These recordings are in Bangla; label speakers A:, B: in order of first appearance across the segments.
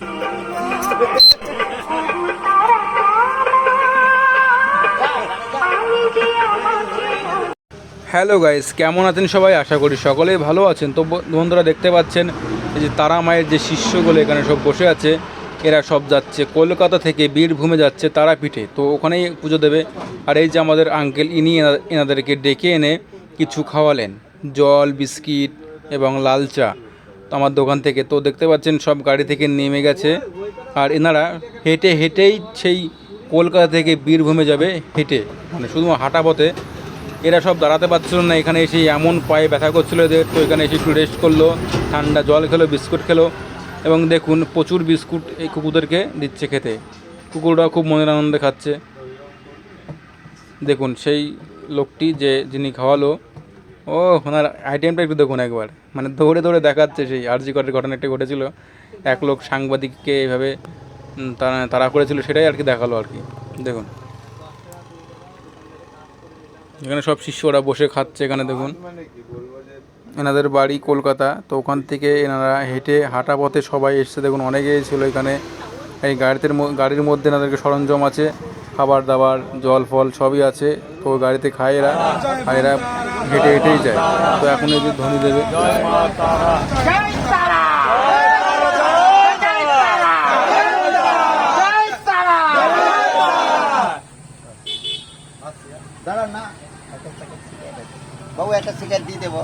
A: হ্যালো গাইস কেমন আছেন সবাই? আশা করি সকলেই ভালো আছেন। তো বন্ধুরা দেখতে পাচ্ছেন, এই যে তারা মায়ের যে শিষ্যগুলো এখানে সব বসে আছে, এরা সব যাচ্ছে। কলকাতা থেকে বীরভূমে যাচ্ছে তারাপীঠে। তো ওখানেই পুজো দেবে। আর এই যে আমাদের আঙ্কেল ইনি এনা- এনাদেরকে ডেকে এনে কিছু খাওয়ালেন। জল, বিস্কিট এবং লাল চা। আমার দোকান থেকে। তো দেখতে পাচ্ছেন সব গাড়ি থেকে নেমে গেছে। আর এনারা হেঁটে হেঁটেই সেই কলকাতা থেকে বীরভূমে যাবে, হেঁটে। মানে শুধু হাঁটা পথে। এরা সব দাঁড়াতে পারছিল না, এখানে এসে এমন পায়ে ব্যথা করছিল এদের তো এখানে এসে একটু রেস্ট করল, ঠান্ডা জল খেলো, বিস্কুট খেলো। এবং দেখুন, প্রচুর বিস্কুট এই কুকুরদেরকে দিচ্ছে খেতে। কুকুররা খুব মনের আনন্দে খাচ্ছে। দেখুন, সেই লোকটি যে যিনি খাওয়ালো ও, ওনার আইটেমটা একটু দেখুন একবার। মানে দৌড়ে দৌড়ে দেখাচ্ছে সেই আরজি করের ঘটনা একটা ঘটেছিল। এক লোক সাংবাদিককে তারা তারা করেছিল, সেটাই আর কি দেখাল আর কি। দেখুন। এখানে সব শিষ্যরা বসে খাচ্ছে এখানে, দেখুন। এনাদের বাড়ি কলকাতা, তো ওখান থেকে এনারা হেঁটে হাঁটা পথে সবাই এসছে, দেখুন, অনেকেই ছিল এখানে। এই গাড়িতে গাড়ির মধ্যে এনাদেরকে সরঞ্জাম আছে, খাবার দাবার, জল ফল সবই আছে, তো গাড়িতে খায় এরা। আর এরা হেঁটে হেঁটেই যায়। তো এখন এই যে ধ্বনি দেবে।
B: দাঁড়ান না। বাবু একটা সিগারেট দিয়ে দেবো।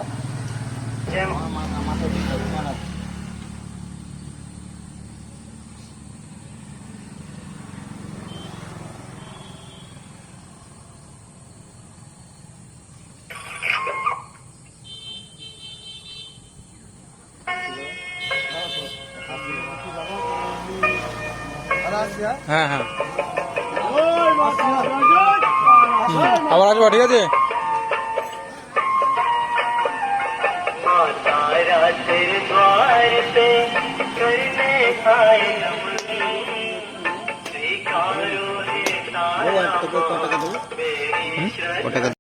A: হ্যাঁ হ্যাঁ। আবার আসবা ঠিক আছে?